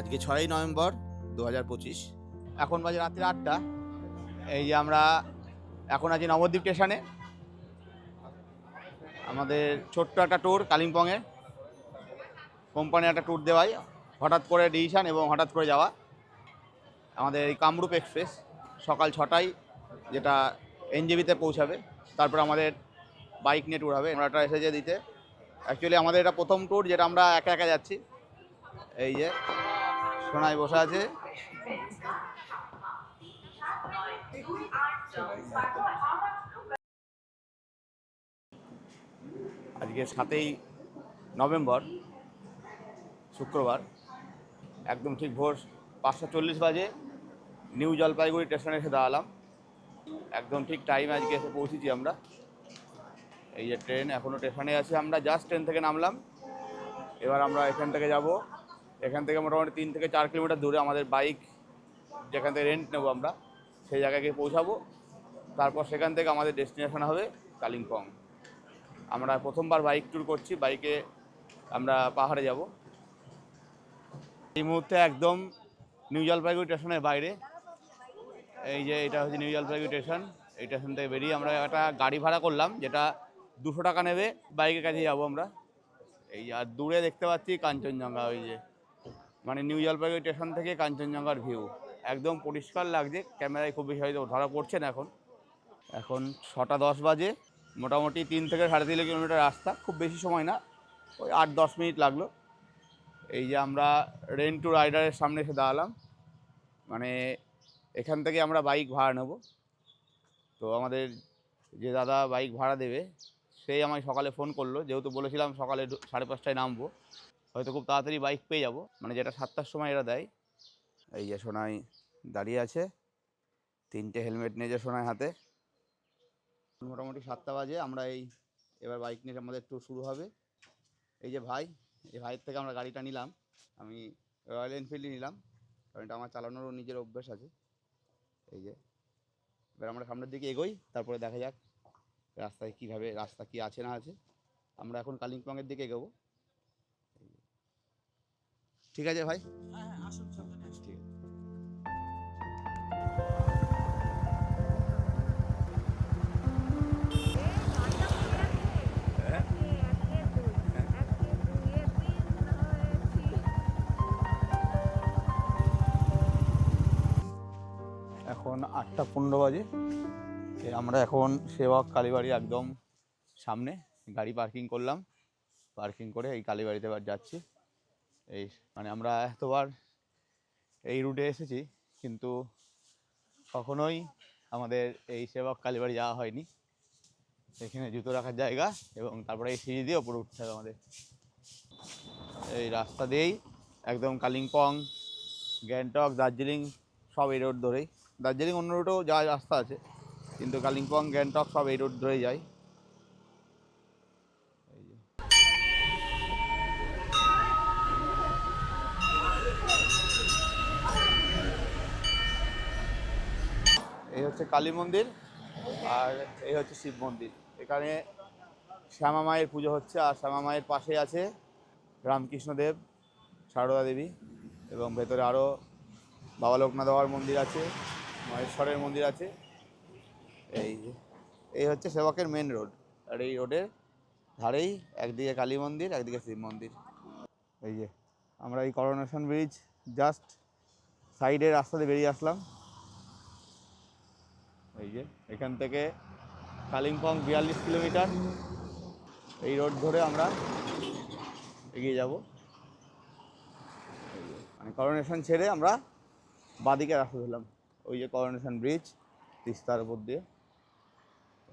আজকে ছয়ই নভেম্বর দু হাজার পঁচিশ। এখন বাজে রাত্রি আটটা। এই যে আমরা এখন আছি নবদ্বীপ স্টেশনে। আমাদের ছোট্ট একটা ট্যুর কালিম্পংয়ে। কোম্পানি একটা ট্যুর দেওয়াই। হঠাৎ করে ডিসিশন এবং হঠাৎ করে যাওয়া। আমাদের এই কামরূপ এক্সপ্রেস সকাল ছটায় যেটা এনজেবিতে পৌঁছাবে। তারপর আমাদের বাইক নিয়ে ট্যুর হবে। আমরা একটা এসেছে দিতে। অ্যাকচুয়ালি আমাদের এটা প্রথম ট্যুর যেটা আমরা একা একা যাচ্ছি। এই যে সোনায় বসে আছে। আজকে সাতই নভেম্বর, শুক্রবার, একদম ঠিক ভোর পাঁচটা চল্লিশ বাজে, নিউ জলপাইগুড়ি স্টেশনে এসে দাঁড়ালাম। একদম ঠিক টাইমে আজকে এসে পৌঁছেছি আমরা। এই যে ট্রেন এখনও স্টেশনে আছে আমরা জাস্ট ট্রেন থেকে নামলাম। এবার আমরা এখান থেকে যাব। এখান থেকে মোটামুটি তিন থেকে চার কিলোমিটার দূরে আমাদের বাইক যেখান থেকে রেন্ট নেব আমরা, সেই জায়গায় গিয়ে পৌঁছাবো। তারপর সেখান থেকে আমাদের ডেস্টিনেশন হবে কালিম্পং। আমরা প্রথমবার বাইক ট্যুর করছি বাইকে আমরা পাহাড়ে যাব। এই মুহূর্তে একদম নিউ জলপাইগুড়ি স্টেশনের বাইরে। এই যে এটা হচ্ছে নিউ জলপাইগুড়ি স্টেশন এই স্টেশন থেকে বেরিয়ে আমরা একটা গাড়ি ভাড়া করলাম, যেটা দুশো টাকা নেবে বাইকের কাছে যাব আমরা। এই আর দূরে দেখতে পাচ্ছি কাঞ্চনজঙ্ঘা, ওই যে মানে নিউ জলপাইগুড়ি স্টেশন থেকে কাঞ্চনজঙ্ঘার ভিউ। একদম পরিষ্কার লাগছে, ক্যামেরায় খুব বেশি হয়তো ধরা পড়ছে না এখন। এখন ছটা দশ বাজে, মোটামুটি তিন থেকে সাড়ে তিন কিলোমিটার রাস্তা, খুব বেশি সময় না, ওই আট দশ মিনিট লাগল। এই যে আমরা রেন্ট টু রাইডারের সামনে এসে দাঁড়ালাম মানে এখান থেকে আমরা বাইক ভাড়া নেব। তো আমাদের যে দাদা বাইক ভাড়া দেবে সেই আমায় সকালে ফোন করল, যেহেতু বলেছিলাম সকালে সাড়ে পাঁচটায় নামবো। হয়তো খুব তাড়াতাড়ি বাইক পেয়ে যাব। মানে যেটা সাতটার সময় এরা দেয়। এই যে সোনাই দাঁড়িয়ে আছে। তিনটে হেলমেট নিয়ে যে সোনাই হাতে। মোটামুটি সাতটা বাজে, আমরা এই এবার বাইক নিয়ে আমাদের ট্যুর শুরু হবে। এই যে ভাই, এই ভাইয়ের থেকে আমরা গাড়িটা নিলাম। আমি রয়্যাল এনফিল্ডই নিলাম। কারণ এটা আমার চালানোরও নিজের অভ্যাস আছে। এই যে, এবার আমরা সামনের দিকে এগোই, তারপরে দেখা যাক রাস্তায় কীভাবে, রাস্তা কি আছে না আছে। আমরা এখন কালিম্পংয়ের দিকে এগোবো। ঠিক আছে ভাই? ঠিক আছে। এখন আটটা পনেরো বাজে। এ আমরা এখন সেবক কালীবাড়ি একদম সামনে। গাড়ি পার্কিং করলাম। পার্কিং করে এই কালীবাড়িতে এবার যাচ্ছি। এই মানে আমরা এতবার এই রুটে এসেছি, কিন্তু কখনোই আমাদের এই সেবক কালীবাড়ি যাওয়া হয়নি। এখানে জুতো রাখার জায়গা এবং তারপরে এই সিঁড়ি দিয়ে ওপরে উঠতে হবে আমাদের। এই রাস্তা দিয়েই একদম কালিম্পং, গ্যাংটক, দার্জিলিং সব এই রোড ধরেই। দার্জিলিং অন্য রুটেও যাওয়ার রাস্তা আছে, কিন্তু কালিম্পং, গ্যাংটক সব এই রোড ধরেই যায়। হচ্ছে কালী মন্দির আর এই হচ্ছে শিব মন্দির। এখানে শ্যামা মায়ের পুজো হচ্ছে আর শ্যামা মায়ের পাশে আছে রামকৃষ্ণদেব, সারদা দেবী এবং ভেতরে আরও বাবা লোকনাথ বাবার মন্দির আছে, মহেশ্বরের মন্দির আছে। এই এই হচ্ছে সেবকের মেন রোড আর এই রোডের ধারেই একদিকে কালী মন্দির, একদিকে শিব মন্দির। এই যে, আমরা এই করোনেশন ব্রিজ জাস্ট সাইডে রাস্তাতে বেরিয়ে আসলাম। এই যে, এখান থেকে কালিম্পং বিয়াল্লিশ কিলোমিটার। এই রোড ধরে আমরা এগিয়ে যাব। মানে করোনেশন ছেড়ে আমরা বাদিকে রাস্তা ধরলাম। ওই যে করোনেশন ব্রিজ তিস্তার উপর দিয়ে।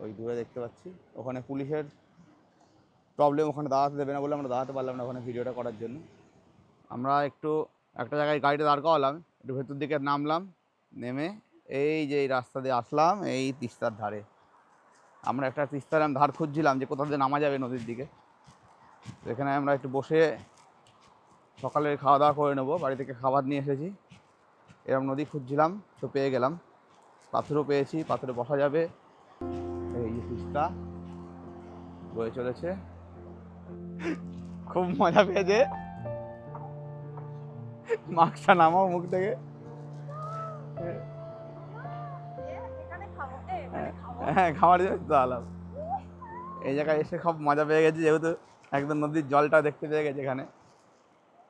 ওই দূরে দেখতে পাচ্ছি। ওখানে পুলিশের প্রবলেম ওখানে দাঁড়াতে দেবে না বলে আমরা দাঁড়াতে পারলাম না ওখানে ভিডিওটা করার জন্য। আমরা একটু একটা জায়গায় গাড়িটা দাঁড় করালাম, একটু ভেতর দিকে নামলাম, নেমে এই যে এই রাস্তা দিয়ে আসলাম, এই তিস্তার ধারে। আমরা একটা তিস্তার আমি ধার খুঁজছিলাম যে কোথা দিয়ে নামা যাবে নদীর দিকে। এখানে আমরা একটু বসে সকালে খাওয়া দাওয়া করে নেব। বাড়ি থেকে খাবার নিয়ে এসেছি। এরকম নদী খুঁজছিলাম, তো পেয়ে গেলাম। পাথরও পেয়েছি, পাথরে বসা যাবে। এই যে তিস্তা, বয়ে চলেছে। খুব মজা পেয়েছে। মাস্কটা নামাও মুখ থেকে। হ্যাঁ খাবার জন্য তো আলাম এই জায়গায় এসে খুব মজা পেয়ে গেছি, যেহেতু একদম নদীর জলটা দেখতে পেয়ে গেছে এখানে।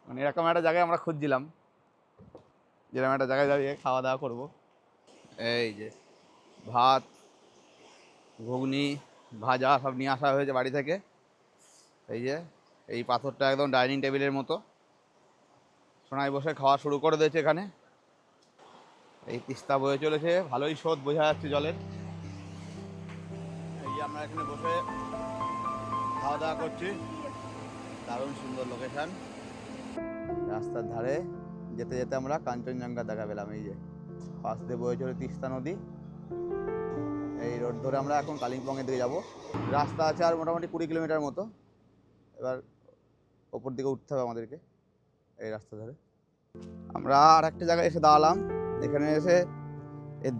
মানে এরকম একটা জায়গায় আমরা খুঁজছিলাম। যেরকম একটা জায়গায় দাঁড়িয়ে খাওয়া দাওয়া করব। এই যে ভাত, ঘুগনি, ভাজা সব নিয়ে আসা হয়েছে বাড়ি থেকে। এই যে, এই পাথরটা একদম ডাইনিং টেবিলের মতো। সোনায় বসে খাওয়া শুরু করে দিয়েছে এখানে। এই তিস্তা বয়ে চলেছে, ভালোই স্রোত বোঝা যাচ্ছে জলের। আমরা এখানে বসে খাওয়া দাওয়া করছি। দারুণ সুন্দর লোকেশন রাস্তার ধারে যেতে যেতে আমরা কাঞ্চনজঙ্ঘা দেখা পেলাম, এই যে। পাশ দিয়ে বয়ে চলে তিস্তা নদী। এই রোড ধরে আমরা এখন কালিম্পংয়ের দিকে যাব। রাস্তা আছে আর মোটামুটি কুড়ি কিলোমিটার মতো। এবার ওপর দিকে উঠতে হবে আমাদেরকে, এই রাস্তা ধরে। আমরা আর একটা জায়গায় এসে দাঁড়ালাম। এখানে এসে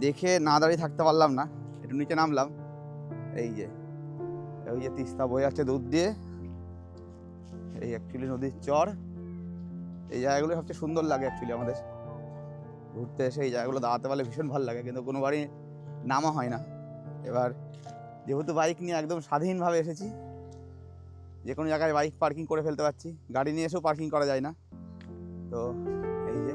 দেখে না দাঁড়িয়ে থাকতে পারলাম না। একটু নিচে নামলাম। এই যে ওই যে তিস্তা বয়ে যাচ্ছে দুধ দিয়ে, এই অ্যাকচুয়ালি নদীর চর। এই জায়গাগুলো সবচেয়ে সুন্দর লাগে অ্যাকচুয়ালি আমাদের। ঘুরতে এসে এই জায়গাগুলো দাঁড়াতে পারলে ভীষণ ভালো লাগে, কিন্তু কোনোবারই নামা হয় না। এবার যেহেতু বাইক নিয়ে একদম স্বাধীনভাবে এসেছি যে কোনো জায়গায় বাইক পার্কিং করে ফেলতে পারছি, গাড়ি নিয়ে এসেও পার্কিং করা যায় না। তো এই যে,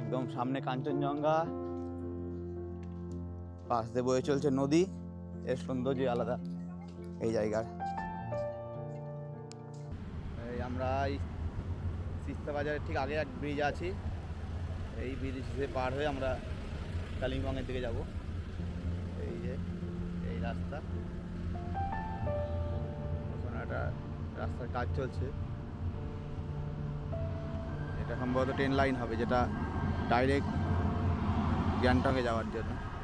একদম সামনে কাঞ্চনজঙ্ঘা। পাশ দিয়ে বয়ে চলছে নদী। এর সৌন্দর্য আলাদা। এই জায়গার। এই আমরা এই তিস্তা বাজারের ঠিক আগে এক ব্রিজ আছি। এই ব্রিজ পার হয়ে আমরা কালিম্পংয়ের দিকে যাব। এই যে, এই রাস্তা। ওখানে একটা রাস্তার কাজ চলছে। এটা সম্ভবত ট্রেন লাইন হবে, যেটা ডাইরেক্ট গ্যাংটকে যাওয়ার জন্য।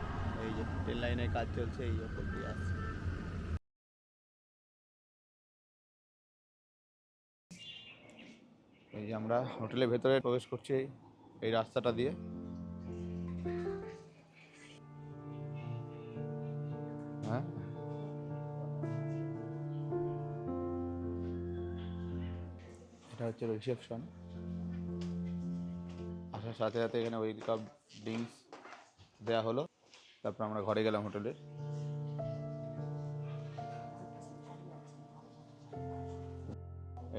এই যে ট্রেন লাইনের কাজ চলছে, এই ওপর দিয়ে আসছে। এই যে আমরা হোটেলের ভেতরে প্রবেশ করছি এই- রাস্তাটা দিয়ে। হ্যাঁ? এটা হচ্ছে রিসেপশন। আসার সাথে সাথে এখানে ওয়েলকাম ড্রিঙ্কস দেওয়া হলো। তারপর আমরা ঘরে গেলাম হোটেলে।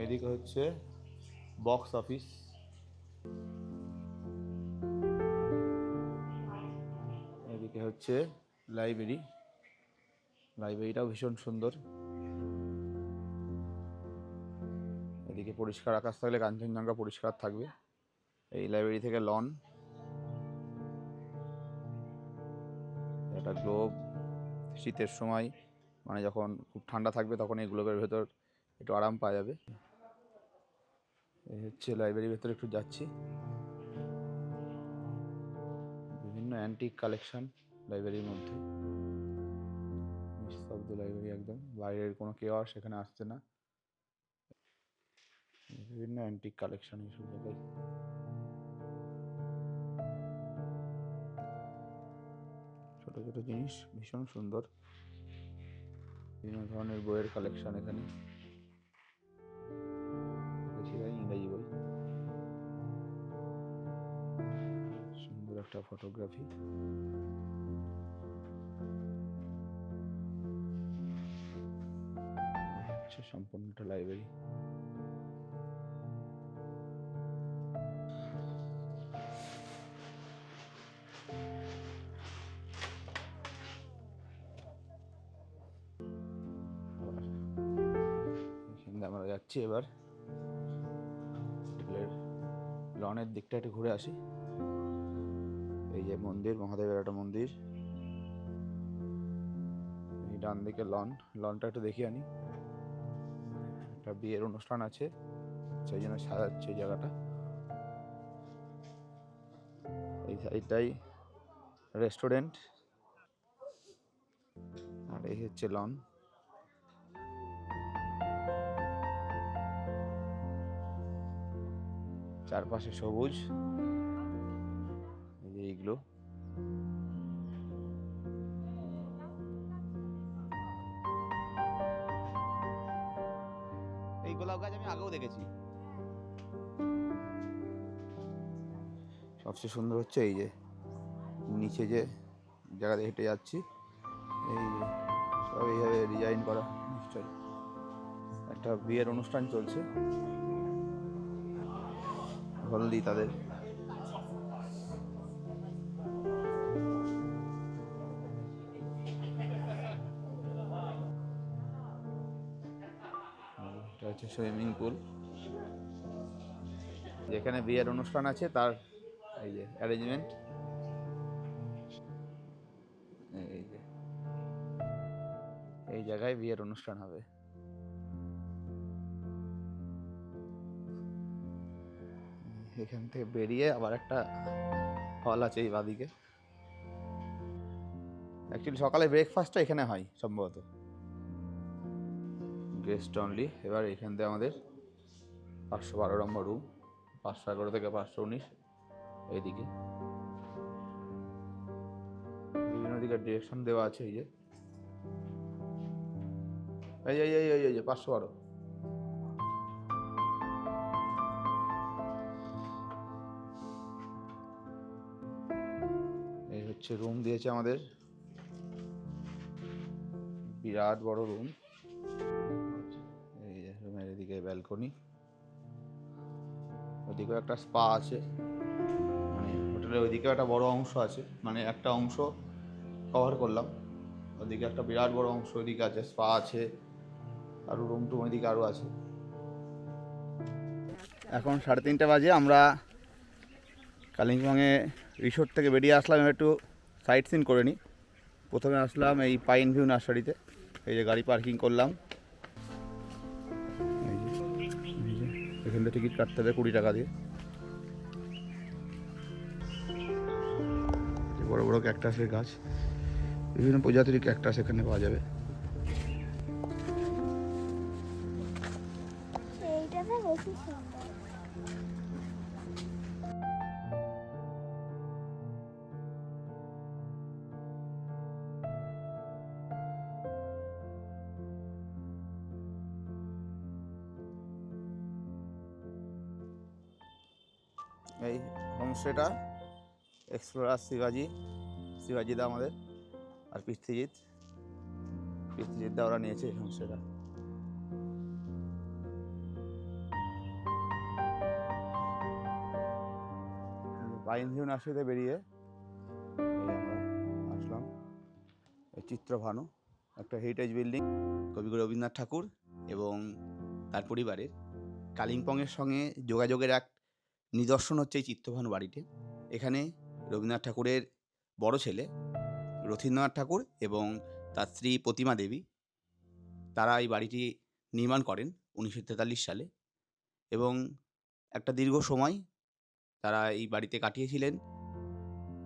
এদিকে হচ্ছে বক্স অফিস। এদিকে হচ্ছে লাইব্রেরি। লাইব্রেরিটাও ভীষণ সুন্দর। এদিকে পরিষ্কার আকাশ থাকলে কাঞ্চনজঙ্ঘা পরিষ্কার থাকবে। এই লাইব্রেরি থেকে লন। একটা গ্লোব শীতের সময় মানে যখন খুব ঠান্ডা থাকবে তখন এই গ্লোবের ভেতর একটু আরাম পাওয়া যাবে। এই হচ্ছে লাইব্রেরির ভেতরে একটু যাচ্ছি। বিভিন্ন অ্যান্টিক কালেকশন লাইব্রেরির মধ্যে। নিস্তব্ধ লাইব্রেরি একদম। বাইরের কোনো কেউ আর সেখানে আসছে না। বিভিন্ন অ্যান্টিক কালেকশন এইসব জায়গায়। ছোট ছোট জিনিস, ভীষণ সুন্দর। বিভিন্ন ধরনের বইয়ের কালেকশন এখানে। ইংরাজি বই। সুন্দর একটা ফটোগ্রাফি সম্পূর্ণ একটা লাইব্রেরি যাচ্ছি এবার। লনের দিকটা একটু ঘুরে আসি। এই যে মন্দির, মহাদেবের একটা মন্দির। এই ডান দিকে লন, লনটা একটু দেখিয়ে আনি। একটা বিয়ের অনুষ্ঠান আছে, সেই জন্য সাজাচ্ছে এই জায়গাটা। এই সাইডটাই রেস্টুরেন্ট। আর এই হচ্ছে লন। চারপাশে সবুজ। এইগুলো। এই গোলাপ গাছ আমি আগেও দেখেছি। সবচেয়ে সুন্দর হচ্ছে এই যে, নিচে যে জায়গা দিয়ে হেঁটে যাচ্ছি, এই সব এইভাবে ডিজাইন করা, নিশ্চয়ই। একটা বিয়ের অনুষ্ঠান চলছে। হলদি তাদের। এটা হচ্ছে সুইমিং পুল। যেখানে বিয়ের অনুষ্ঠান আছে, তার এই যে অ্যারেঞ্জমেন্ট এই জায়গায় বিয়ের অনুষ্ঠান হবে। এখান থেকে বেরিয়ে আবার একটা হল আছে এই বাদিকে। অ্যাকচুয়ালি সকালে ব্রেকফাস্টটা এখানে হয়, সম্ভবত। গেস্ট অনলি এবার এখান থেকে আমাদের পাঁচশো বারো নম্বর রুম পাঁচশো এগারো থেকে পাঁচশো উনিশ, এইদিকে। বিভিন্ন দিকে ডিরেকশন দেওয়া আছে এই যে। এই এই এই এই পাঁচশো বারো। হচ্ছে রুম দিয়েছে আমাদের। বিরাট বড় রুম এই রুমের এদিকে ব্যালকনি ওদিকেও একটা স্পা আছে। মানে হোটেলের ওইদিকেও একটা বড় অংশ আছে। মানে একটা অংশ কভার করলাম। ওদিকে একটা বিরাট বড় অংশ ওইদিকে আছে স্পা আছে। আরও রুম টুম ওইদিকে আরও আছে। এখন সাড়ে তিনটে বাজে, আমরা কালিম্পংয়ে রিসোর্ট থেকে বেরিয়ে আসলাম। একটু সাইট সিন করে নিই প্রথমে আসলাম এই পাইন ভিউ নার্সারিতে। এই যে গাড়ি পার্কিং করলাম। এখান থেকে টিকিট কাটতে হবে কুড়ি টাকা দিয়ে। বড় বড় ক্যাকটাসের গাছ। বিভিন্ন প্রজাতির ক্যাকটাস এখানে পাওয়া যাবে। এই হোমস্টেটা এক্সপ্লোরার শিবাজি শিবাজি দা আমাদের আর পৃথ্বীজিৎ পৃথ্বীজিৎ দা ওরা নিয়েছে এই হোমস্টেটা পাইন ভিউ নার্সারিতে বেরিয়ে আসলাম। এই চিত্রভানু, একটা হেরিটেজ বিল্ডিং কবিগুরু রবীন্দ্রনাথ ঠাকুর এবং তার পরিবারের। কালিম্পংয়ের সঙ্গে যোগাযোগের এক নিদর্শন হচ্ছে এই চিত্তভানু বাড়িটি। এখানে রবীন্দ্রনাথ ঠাকুরের বড় ছেলে রথীন্দ্রনাথ ঠাকুর এবং তার স্ত্রী প্রতিমা দেবী, তারা এই বাড়িটি নির্মাণ করেন উনিশশো তেতাল্লিশ সালে এবং একটা দীর্ঘ সময় তারা এই বাড়িতে কাটিয়েছিলেন।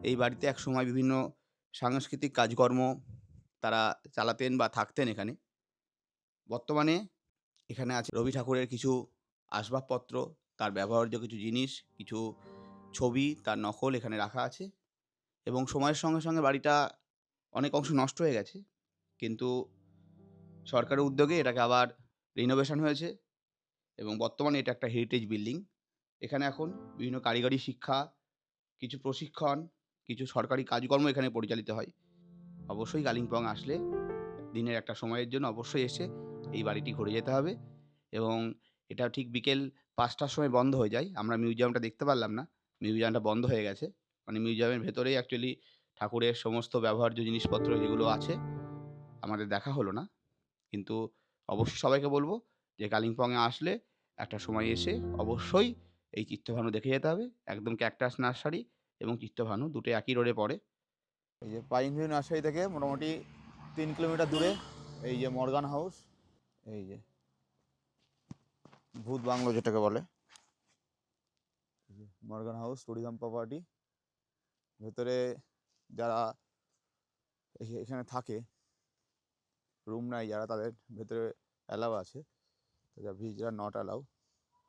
এই বাড়িতে এক সময় বিভিন্ন সাংস্কৃতিক কাজকর্ম তারা চালাতেন বা থাকতেন এখানে। বর্তমানে এখানে আছে রবি ঠাকুরের কিছু আসবাবপত্র তার ব্যবহার্য কিছু জিনিস, কিছু ছবি তার নকল এখানে রাখা আছে এবং সময়ের সঙ্গে সঙ্গে বাড়িটা অনেক অংশ নষ্ট হয়ে গেছে। কিন্তু সরকারের উদ্যোগে এটাকে আবার রিনোভেশন হয়েছে এবং বর্তমানে এটা একটা হেরিটেজ বিল্ডিং এখানে এখন বিভিন্ন কারিগরি শিক্ষা, কিছু প্রশিক্ষণ, কিছু সরকারি কাজকর্ম এখানে পরিচালিত হয়। অবশ্যই কালিম্পং আসলে দিনের একটা সময়ের জন্য অবশ্যই এসে এই বাড়িটি ঘুরে যেতে হবে এবং এটা ঠিক বিকেল পাঁচটার সময় বন্ধ হয়ে যায়। আমরা মিউজিয়ামটা দেখতে পারলাম না। মিউজিয়ামটা বন্ধ হয়ে গেছে। মানে মিউজিয়ামের ভেতরেই অ্যাকচুয়ালি ঠাকুরের সমস্ত ব্যবহার্য জিনিসপত্র যেগুলো আছে, আমাদের দেখা হলো না। কিন্তু অবশ্যই সবাইকে বলব যে কালিম্পংয়ে আসলে একটা সময় এসে অবশ্যই এই চিত্তভানু দেখে যেতে হবে। একদম ক্যাকটাস নার্সারি এবং চিত্তভানু দুটো একই রোডে পড়ে। এই যে পাইন ভিউ নার্সারি থেকে মোটামুটি তিন কিলোমিটার দূরে এই যে মর্গান হাউস এই যে ভূত বাংলো যেটাকে বলে। Morgan House tourism property. ভেতরে যারা এখে- এখানে থাকে, রুম নাই, যারা তাদের ভেতরে অ্যালাউ আছে। যা visitor not allow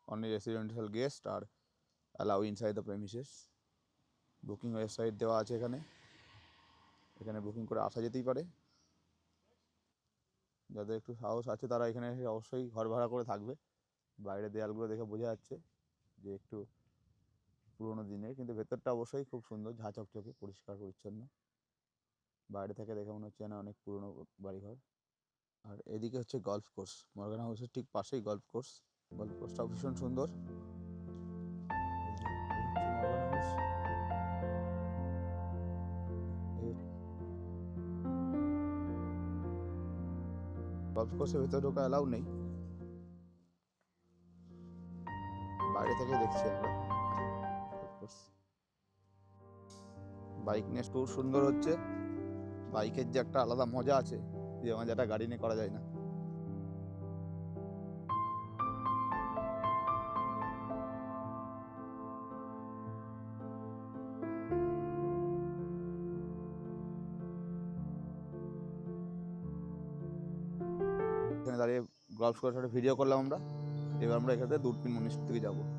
only residential guest are allow inside the premises booking website দেওয়া আছে এখানে। এখানে বুকিং করে আসা যেতেই পারে। যাদের একটু সাহস আছে তারা এখানে অবশ্যই ঘর ভাড়া করে থাকবে। বাইরে দেয়ালগুলো দেখে বোঝা যাচ্ছে যে একটু পুরোনো দিনের, কিন্তু ভেতরটা অবশ্যই খুব সুন্দর, ঝাঁ চকচকে পরিষ্কার, পরিচ্ছন্ন। বাইরে থেকে দেখে মনে হচ্ছে না অনেক পুরনো বাড়িঘর। আর এদিকে হচ্ছে গল্ফ কোর্স মর্গান হাউসের ঠিক পাশেই গল্ফ কোর্স গল্ফ কোর্সটাও ভীষণ সুন্দর। গল্ফ কোর্সের ভেতরে ঢোকা অ্যালাউ নেই। থেকে দেখছি আমরা। বাইক নিয়ে ট্যুর সুন্দর হচ্ছে। বাইকের যে একটা আলাদা মজা আছে, যে মজাটা গাড়ি নিয়ে করা যায় না। দাঁড়িয়ে গল্ফ করে ভিডিও করলাম আমরা। এবার আমরা এখান থেকে দূরবীন মনিস্ট্রি থেকে যাব।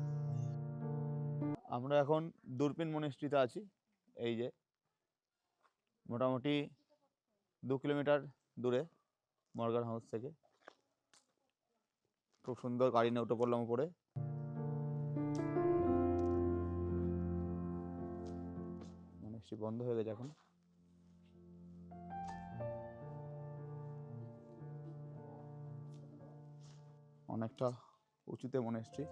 আমরা এখন দূরবীন মনিস্ট্রিতে আছি, এই যে। মোটামুটি দু কিলোমিটার দূরে, মর্গান হাউস থেকে। খুব সুন্দর গাড়ি নিয়ে উঠে পড়লাম উপরে। মনিস্ট্রি বন্ধ হয়ে গেছে এখন। অনেকটা উঁচুতে মনেস্ট্রি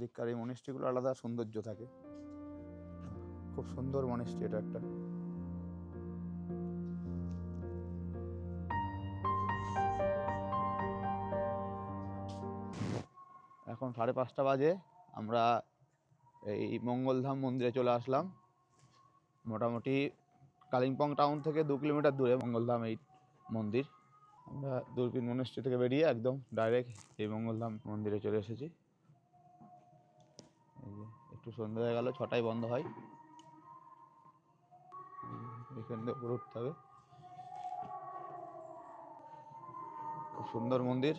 এদিককার এই মনেস্ট্রিগুলো আলাদা সৌন্দর্য থাকে। খুব সুন্দর মনেস্ট্রি এটা একটা। এখন সাড়ে পাঁচটা বাজে, আমরা এই মঙ্গলধাম মন্দিরে চলে আসলাম। মোটামুটি কালিম্পং টাউন থেকে দু কিলোমিটার দূরে মঙ্গলধাম এই মন্দির। আমরা দূরবীন মনেস্ট্রি থেকে বেরিয়ে একদম ডাইরেক্ট এই মঙ্গলধাম মন্দিরে চলে এসেছি। একটু সন্ধ্যা হয়ে গেল ছটায় বন্ধ হয়। এখান থেকে উপরে উঠতে হবে। খুব সুন্দর মন্দির।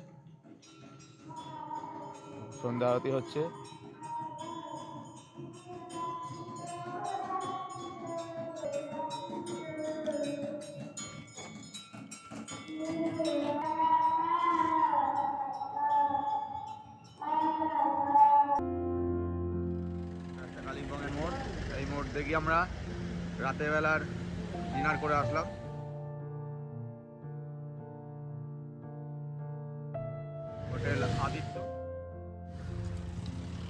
সন্ধ্যা আরতি হচ্ছে। দেখি আমরা রাতের বেলার ডিনার করে আসলাম। Hotel Aditya.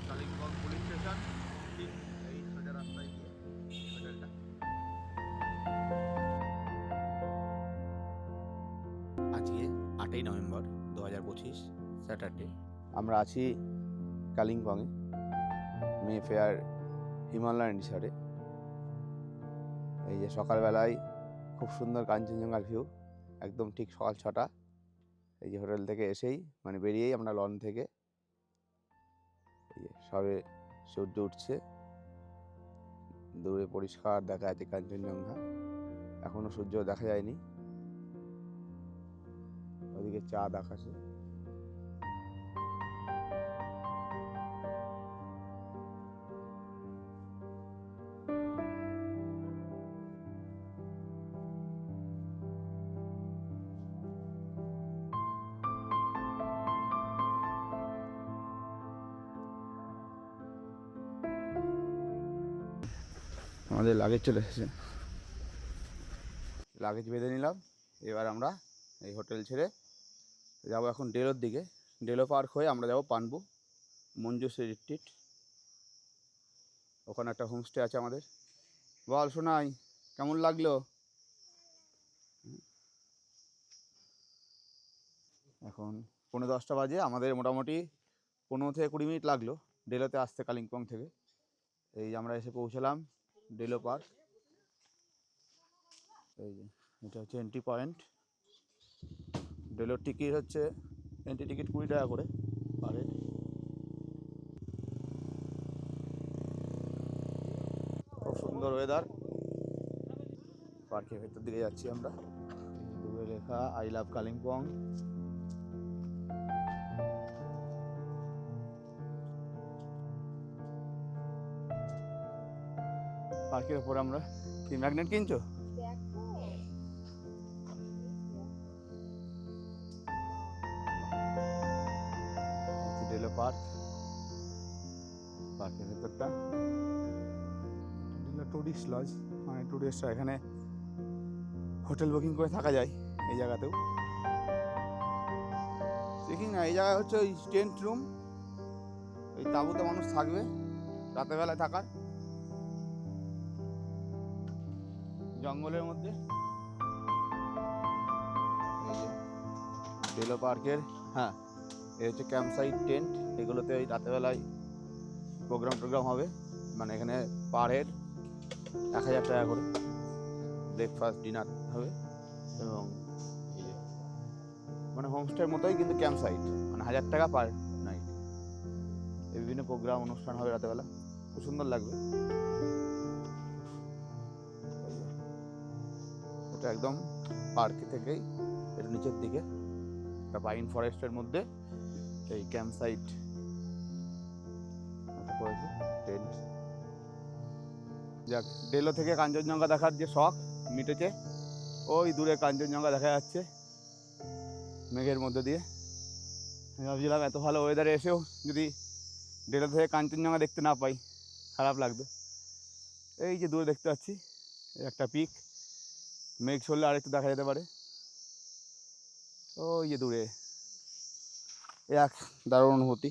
Kalimpong police station এই সোজা রাস্তায় গিয়ে হোটেলটা। আজকে আটই নভেম্বর দু হাজার পঁচিশ স্যাটারডে। আমরা আছি কালিম্পংয়ে মে ফেয়ার হিমালয়ান রিসর্টে। এই যে সকালবেলায় খুব সুন্দর কাঞ্চনজঙ্ঘার ভিউ একদম ঠিক সকাল ছটা। এই যে হোটেল থেকে এসেই মানে বেরিয়েই আমরা লন থেকে, এই যে সবে সূর্য উঠছে। দূরে পরিষ্কার দেখা যাচ্ছে কাঞ্চনজঙ্ঘা। এখনও সূর্য দেখা যায়নি। ওদিকে চাঁদ আকাশে। লাগেজ চলে এসেছে লাগেজ বেঁধে নিলাম, এবার আমরা এই হোটেল ছেড়ে যাব এখন ডেলোর দিকে। ডেলো পার্ক হয়ে আমরা যাব পানবু মঞ্জুশ্রী রিট্রিট ওখানে একটা হোমস্টে আছে আমাদের। বল শোনাই কেমন লাগল? এখন পনেরো দশটা বাজে, আমাদের মোটামুটি পনেরো থেকে কুড়ি মিনিট লাগল ডেলোতে আসতে কালিম্পং থেকে। এই আমরা এসে পৌঁছালাম। ডেলো পার্ক এই যে, এটা হচ্ছে এন্ট্রি পয়েন্ট ডেলোর টিকিট হচ্ছে এন্ট্রি টিকিট কুড়ি টাকা করে পারে খুব সুন্দর ওয়েদার পার্কের ভেতর দিকে যাচ্ছি আমরা। লেখা আই লাভ কালিম্পং পার্কের ওপরে আমরা কি ম্যাগনেট কিনছো? পার্ক পার্কের ভেতরটা। টুরিস্ট লজ মানে টুরিস্টরা এখানে হোটেল বুকিং করে থাকা যায় এই জায়গাতেও। দেখি না এই জায়গায় হচ্ছে ওই টেন্ট রুম ওই তাঁবুতে মানুষ থাকবে রাতের বেলায় থাকার। জঙ্গলের মধ্যে। ডেলো পার্কের হ্যাঁ এই হচ্ছে ক্যাম্প সাইট টেন্ট, এগুলোতে ওই রাতেরবেলায় প্রোগ্রাম টোগ্রাম হবে। মানে এখানে পার হেড এক হাজার টাকা করে ব্রেকফাস্ট, ডিনার হবে। এবং মানে হোমস্টের মতোই কিন্তু ক্যাম্প সাইট মানে হাজার টাকা পার নাইট। বিভিন্ন প্রোগ্রাম, অনুষ্ঠান হবে রাতেবেলা। খুব সুন্দর লাগবে। এটা একদম পার্ক থেকেই এর নিচের দিকে, একটা পাইন ফরেস্টের মধ্যে এই ক্যাম্প সাইট করেছে, টেন্ট। যাক ডেলো থেকে কাঞ্চনজঙ্ঘা দেখার যে শখ মিটেছে, ওই দূরে কাঞ্চনজঙ্ঘা দেখা যাচ্ছে মেঘের মধ্যে দিয়ে। ভাবছিলাম, এত ভালো ওয়েদারে এসেও যদি ডেলো থেকে কাঞ্চনজঙ্ঘা দেখতে না পাই, খারাপ লাগবে। এই যে দূরে দেখতে পাচ্ছি, একটা পিক মেঘ সরলে আরেকটু দেখা যেতে পারে। ওই যে দূরে। এক দারুণ অনুভূতি।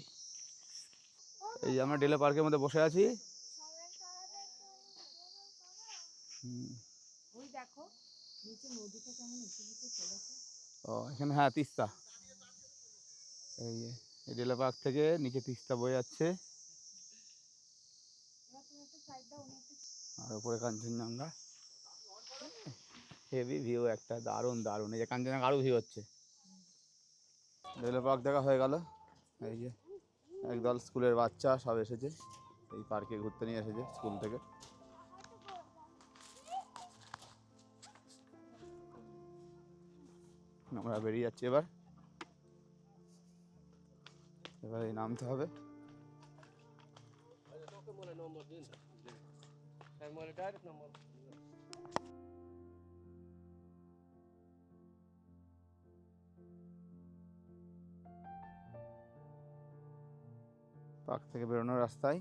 এই আমরা ডেলে পার্কের মধ্যে বসে আছি। ও এখানে হ্যাঁ তিস্তা। এই যে এই ডেলে পার্ক থেকে নিচে তিস্তা বয়ে যাচ্ছে। আর উপরে কাঞ্চনজঙ্ঘা। হেভি ভিউ একটা দারুণ দারুণ। এই যে কাঞ্চনজঙ্ঘা আরও ভিউ হচ্ছে। রেলওয়ে পার্ক দেখা হয়ে গেল। এই যে একদল স্কুলের বাচ্চা সব এসেছে। এই পার্কে ঘুরতে নিয়ে এসেছে স্কুল থেকে। আমরা বেরিয়ে যাচ্ছি এবার। এবার এই নামতে হবে। পার্ক থেকে বেরোনোর রাস্তায়।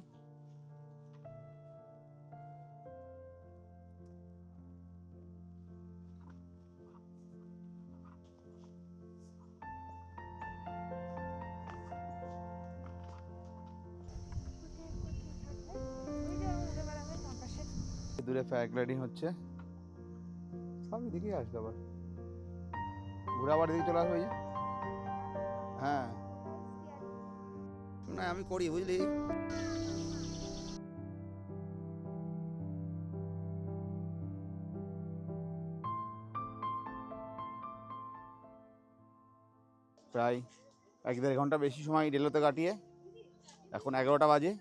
দূরে প্যারাগ্লাইডিং হচ্ছে। সবই দিকেই আসবে আবার। ঘুরে আবার দিকে চলে আসবে হ্যাঁ। না, আমি করি, বুঝলি? প্রায় এক দেড় ঘণ্টা বেশি সময় রেলোতে কাটিয়ে এখন এগারোটা বাজে।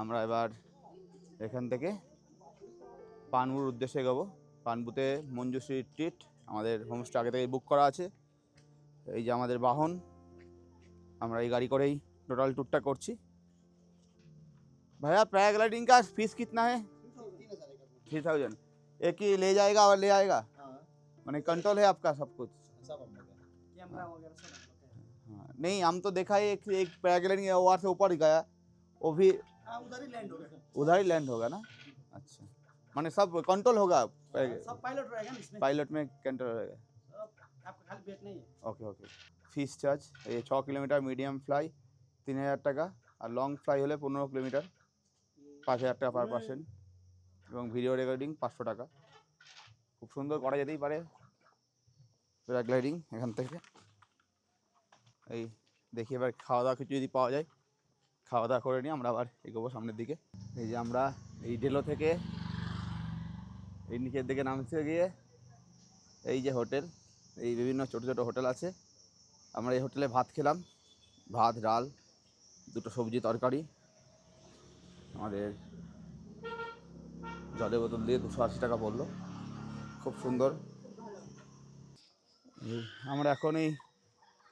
আমরা এবার এখান থেকে পানবুর উদ্দেশ্যে এগোবো। পানবুতে মঞ্জুশ্রী ট্রিট, আমাদের হোমস্টে আগে থেকে বুক করা আছে। এই যে আমাদের বাহন, আমরা এই গাড়ি করেই टोटल टुट्टा कर भैया पैराग्लाइडिंग का फ़ीस कितना है? Three thousand. एक ही ले जाएगा और ले आएगा? मैंने कंट्रोल है आपका सब कुछ? हाँ नहीं हम तो देखा है एक एक पैराग्लाइडिंग ओवर से ऊपर गया। वो भी उधर ही लैंड होगा उधर ही लैंड होगा ना? अच्छा। माने सब कंट्रोल होगा? सब पायलट रहेगा इसमें? पायलट में कंट्रोल रहेगा। आपका खाली वेट नहीं है। ओके ओके फ़ीस चार्ज ये छः किलोमीटर मीडियम फ्लाई তিন হাজার টাকা আর লং ফ্লাই হলে পনেরো কিলোমিটার, পাঁচ হাজার টাকা পার পার্সেন্ট এবং ভিডিও রেকর্ডিং পাঁচশো টাকা। খুব সুন্দর করা যেতেই পারে প্যারাগ্লাইডিং এখান থেকে। এই দেখি এবার খাওয়া দাওয়া কিছু যদি পাওয়া যায়, খাওয়া দাওয়া করে নিয়ে আমরা আবার এগোবো সামনের দিকে। এই যে আমরা এই ডেলো থেকে এই নিচের দিকে নামতে গিয়ে এই যে হোটেল, এই বিভিন্ন ছোটো ছোটো হোটেল আছে। আমরা এই হোটেলে ভাত খেলাম, ভাত, ডাল দুটো সবজি তরকারি, আমাদের জলের বোতল দিয়ে দুশো আশি টাকা পড়ল খুব সুন্দর। আমরা এখন এই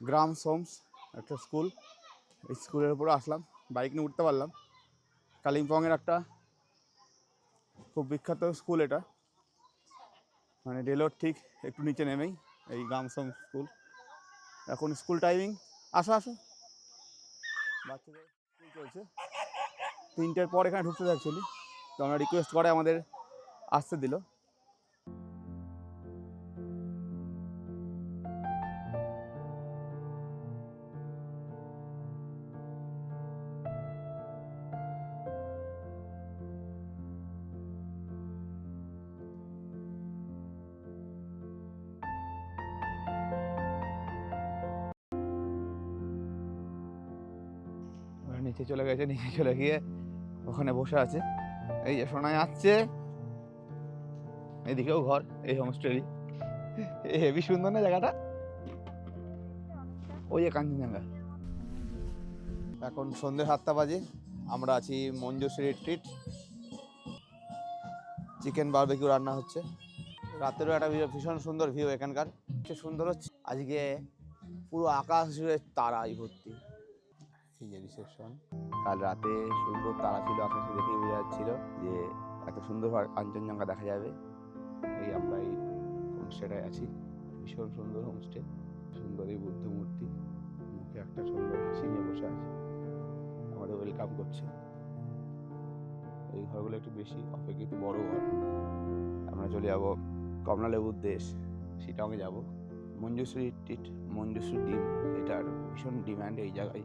গ্রাম সোমস, একটা স্কুল, এই স্কুলের উপরে আসলাম, বাইক নিয়ে উঠতে পারলাম। কালিম্পংয়ের একটা খুব বিখ্যাত স্কুল এটা। মানে রেলোর ঠিক একটু নিচে নেমেই এই গামসম স্কুল। এখন স্কুল টাইমিং আসো আসো। বাচ্চাদের স্কুল চলছে। তিনটের পর এখানে ঢুকতে অ্যাকচুয়ালি তো আমরা রিকোয়েস্ট করে আমাদের আসতে দিল। চলে গেছে, নিচে চলে গিয়ে ওখানে বসে আছে। এই যে শোনা যাচ্ছে এদিকেও ঘর, এই হোমস্টেরই হেবি সুন্দর না জায়গাটা? ওই যে কাঞ্চনজঙ্ঘা। এখন সন্ধ্যে সাতটা বাজে, আমরা আছি মঞ্জুশ্রী ট্রিট চিকেন বারবেকিউ রান্না হচ্ছে। রাতেরও একটা ভি- ভীষণ সুন্দর ভিউ এখানকার। সুন্দর হচ্ছে। আজকে পুরো আকাশ জুড়ে তারাই ভর্তি। এই যে রিসেপশন কাল রাতে সুন্দর তারা ছিল আকাশে দেখেই বোঝা যাচ্ছিল যে এত সুন্দর কাঞ্চনজঙ্ঘা দেখা যাবে। এই আমরা এই হোমস্টেটায় আছি। ভীষণ সুন্দর হোমস্টে সুন্দর এই বুদ্ধ মূর্তি। মুখে একটা সুন্দর হাসি নিয়ে বসে আছে। আমাদের ওয়েলকাম করছে। এই ঘরগুলো একটু বেশি অপেক্ষিত বড় ঘর। আমরা চলে যাব কমলালেবুর দেশ। শিটংয়ে যাব। মঞ্জুশ্রী মঞ্জুশ্রী ডিম, এটার ভীষণ ডিমান্ড এই জায়গায়।